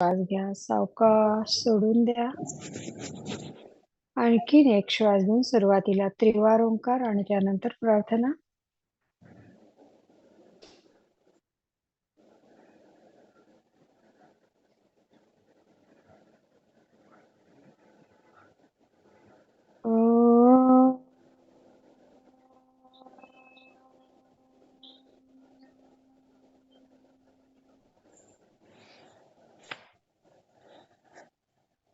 श्वास घ्या सावकाश सोडून द्या. आणखीन एक श्वास घेऊन सुरुवातीला त्रिवार ओंकार आणि त्यानंतर प्रार्थना.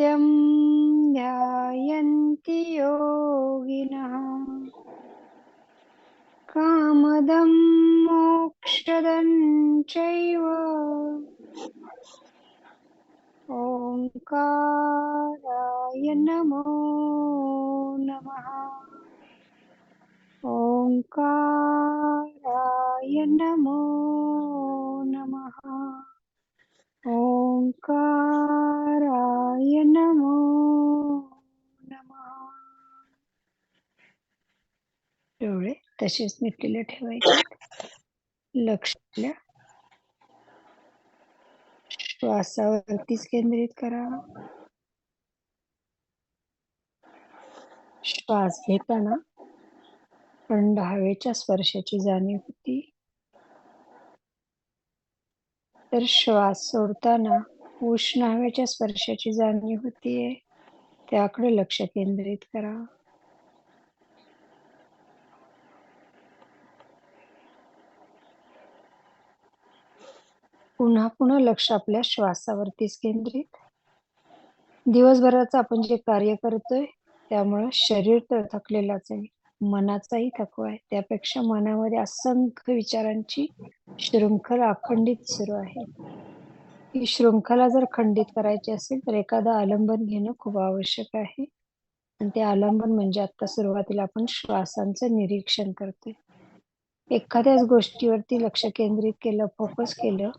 नित्यं ध्यायन्ति योगिनः। कामदं मोक्षदं चैव। ओङ्काराय नमो नमः। ओङ्काराय नमो तसेच मिटलेलं ठेवायचे. लक्ष आपल्या श्वासावरतीच केंद्रित करा. श्वास घेताना थंड हवेच्या स्पर्शाची जाणीव होती. तर श्वास सोडताना उष्ण हवेच्या स्पर्शाची जाणीव होतीये. त्याकडे लक्ष केंद्रित करा. पुन्हा पुन्हा लक्ष आपल्या श्वासावरतीच केंद्रित. दिवसभराचं आपण जे कार्य करतोय त्यामुळं शरीर तर थकलेलाच आहे. मनाचाही थकवा आहे. त्यापेक्षा मनामध्ये असंख्य विचारांची शृंखला अखंडित सुरू आहे. ही शृंखला जर खंडित करायची असेल तर एखादं आलंबन घेणं खूप आवश्यक आहे. आणि ते आलंबन म्हणजे आता सुरुवातीला आपण श्वासांचं निरीक्षण करतोय. एखाद्याच गोष्टीवरती लक्ष केंद्रित केलं फोकस केलं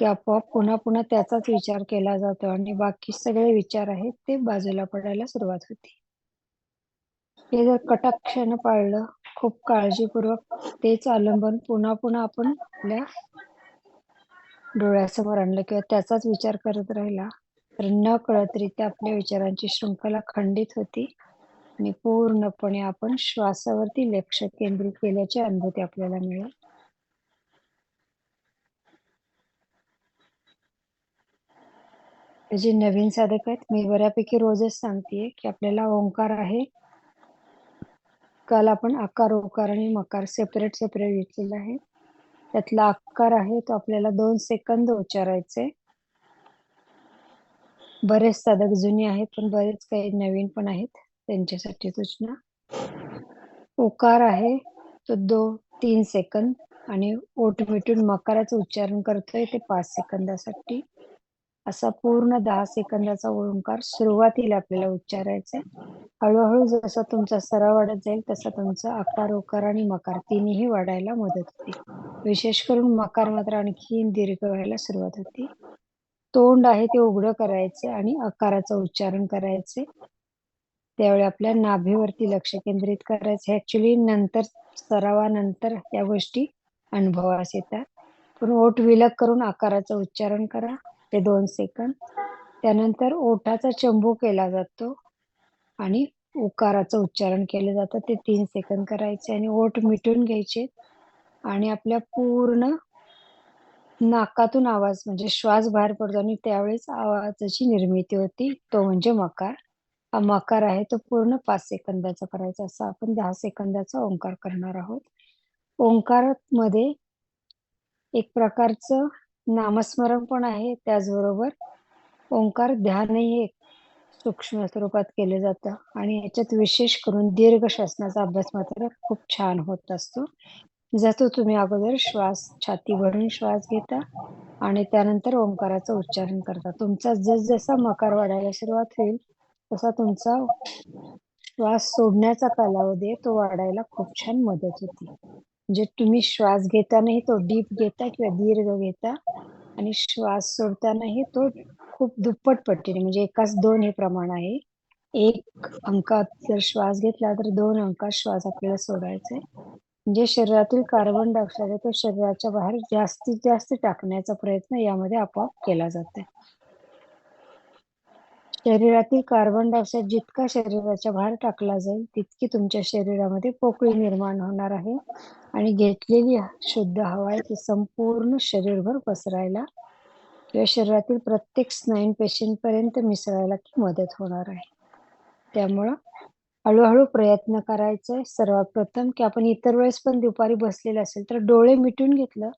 की आपोआप पुन्हा पुन्हा त्याचाच विचार केला जातो आणि बाकी सगळे विचार आहेत ते बाजूला पडायला सुरुवात होती. हे जर कटाक्षानं पाळलं खूप काळजीपूर्वक तेच आलंबन पुन्हा पुन्हा आपण आपल्या डोळ्यासमोर आणलं किंवा त्याचाच विचार करत राहिला तर न कळतरीत्या आपल्या विचारांची शृंखला खंडित होती आणि पूर्णपणे आपण श्वासावरती लक्ष केंद्रित केल्याची अनुभूती आपल्याला मिळेल. जे नवीन साधक आहेत मी बऱ्यापैकी रोजच सांगतेय की आपल्याला ओंकार आहे. काल आपण आकार ओकार आणि मकार सेपरेट सेपरेट घेतलेला आहे. त्यातला आकार आहे तो आपल्याला दोन सेकंद उच्चारायचे बरेच साधक जुने आहेत पण बरेच काही नवीन पण आहेत त्यांच्यासाठी सूचना. ओकार आहे तो दो तीन सेकंद आणि ओट मिटून मकाराचं उच्चारण करतोय ते पाच सेकंदासाठी असा पूर्ण दहा सेकंदाचा ओंकार सुरुवातीला आपल्याला उच्चारायचा हळूहळू जसा तुमचा सराव वाढत जाईल तसा तुमचा आकार ओकार आणि मकार तिन्ही वाढायला मदत होते. विशेष करून मकार मात्र आणखी दीर्घ व्हायला सुरुवात होते. तोंड आहे ते उघडं करायचे आणि आकाराचं उच्चारण करायचे. त्यावेळी आपल्या नाभीवरती लक्ष केंद्रित करायचे. ऍक्च्युली नंतर सरावानंतर या गोष्टी अनुभवास येतात. पण ओठ विलग करून आकाराचं उच्चारण करा. ते दोन सेकंद. त्यानंतर ओठाचा चंबू केला जातो आणि उकाराचं उच्चारण केलं जातं. ते तीन सेकंद करायचे आणि ओठ मिटून घ्यायचे आणि आपल्या पूर्ण नाकातून आवाज म्हणजे श्वास बाहेर पडतो आणि त्यावेळेस आवाजाची निर्मिती होती. तो म्हणजे मकार. हा मकार आहे. तो पूर्ण पाच सेकंदाचा करायचा. असा आपण दहा सेकंदाचा ओंकार करणार आहोत. ओंकारामध्ये एक प्रकारचं नामस्मरण पण आहे त्याचबरोबर ओंकार ध्यानही एक सूक्ष्म स्वरूपात केले जातं. आणि याच्यात विशेष करून दीर्घ शासनाचा अभ्यास मात्र खूप छान होत असतो. जसं तुम्ही अगोदर श्वास छाती भरून श्वास घेता आणि त्यानंतर ओंकाराचं उच्चारण करता. तुमचा जसजसा मकार वाढायला सुरुवात होईल तसा तुमचा श्वास सोडण्याचा कालावधी तो वाढायला खूप छान मदत होती. म्हणजे तुम्ही श्वास घेतानाही तो डीप घेता किंवा दीर्घ घेता आणि श्वास सोडतानाही तो खूप दुप्पट पट्टीने म्हणजे एकाच दोन हे प्रमाण आहे. एक अंकात जर श्वास घेतला तर दोन अंकात श्वास आपल्याला सोडायचा. आहे म्हणजे शरीरातील कार्बन डायऑक्साईड तो शरीराच्या बाहेर जास्तीत जास्त टाकण्याचा प्रयत्न यामध्ये आपोआप केला जातो शरीरातील कार्बन डायऑक्साईड जितका शरीराच्या बाहेर टाकला जाईल तितकी तुमच्या शरीरामध्ये पोकळी निर्माण होणार आहे. आणि घेतलेली शुद्ध हवा आहे ती संपूर्ण शरीरभर पसरायला किंवा शरीरातील प्रत्येक स्नायू पेशींपर्यंत मिसळायला की मदत होणार आहे. त्यामुळं हळूहळू प्रयत्न करायचे सर्वात प्रथम की आपण इतर वेळेस पण दुपारी बसलेले असेल तर डोळे मिटून घेतलं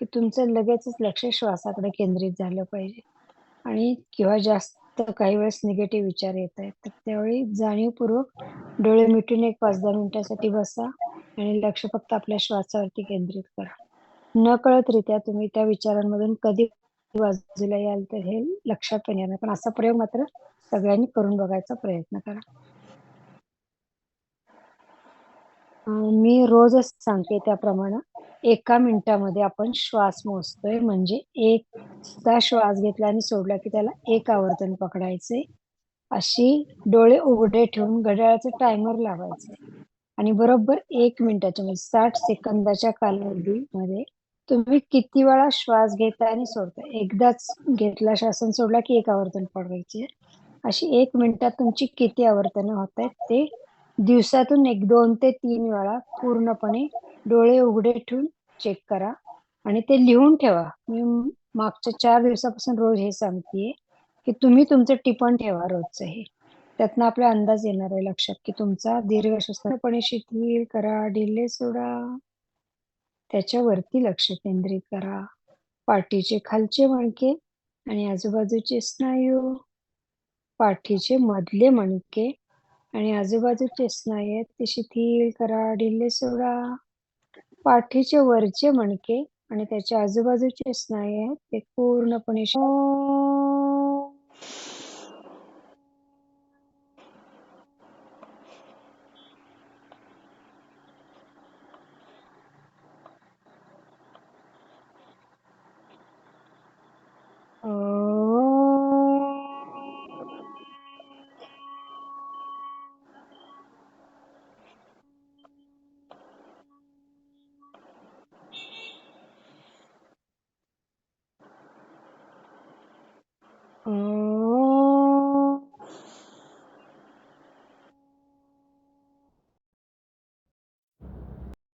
की तुमचं लगेचच लक्ष श्वासाकडे केंद्रित झालं पाहिजे. आणि किंवा जास्त काही वेळेस निगेटिव्ह विचार येत आहेत. तर त्यावेळी जाणीवपूर्वक डोळे मिटून एक पाच दहा मिनिटासाठी बसा आणि लक्ष फक्त आपल्या श्वासावरती केंद्रित करा. न कळतरित्या तुम्ही त्या विचारांमधून कधी बाजूला याल तर हे लक्षात पण येणार. पण असा प्रयोग मात्र सगळ्यांनी करून बघायचा प्रयत्न करा. मी रोजच सांगते त्याप्रमाणे. एका मिनिटामध्ये आपण श्वास मोजतोय. म्हणजे एकदा श्वास घेतला आणि सोडला की त्याला एक आवर्तन पकडायचे अशी डोळे उघडे ठेवून घड्याळाचे टायमर लावायचे आणि बरोबर एक मिनिटाच्या म्हणजे साठ सेकंदाच्या कालावधीमध्ये तुम्ही किती वेळा श्वास घेता आणि सोडता एकदाच घेतला श्वासन सोडला की एक आवर्तन पडवायचे अशी एक मिनिटात तुमची किती आवर्तनं होत आहेत ते दिवसातून एक दोन ते तीन वेळा पूर्णपणे डोळे उघडे ठेवून चेक करा आणि ते लिहून ठेवा. मी मागच्या चार दिवसापासून रोज हे सांगतेय की तुम्ही तुमचं टिपण ठेवा रोजचं हे. त्यातनं आपला अंदाज येणार आहे लक्षात की तुमचा दीर्घ शिथिल करा ढिल्ले सोडा. त्याच्यावरती लक्ष केंद्रित करा. पाठीचे खालचे मणके आणि आजूबाजूचे स्नायू. पाठीचे मधले मणके आणि आजूबाजूचे स्नायू आहेत ते शिथिल करा ढिल्ले सोडा. पाठीचे वरचे मणके आणि त्याच्या आजूबाजूचे स्नायू आहेत ते पूर्णपणे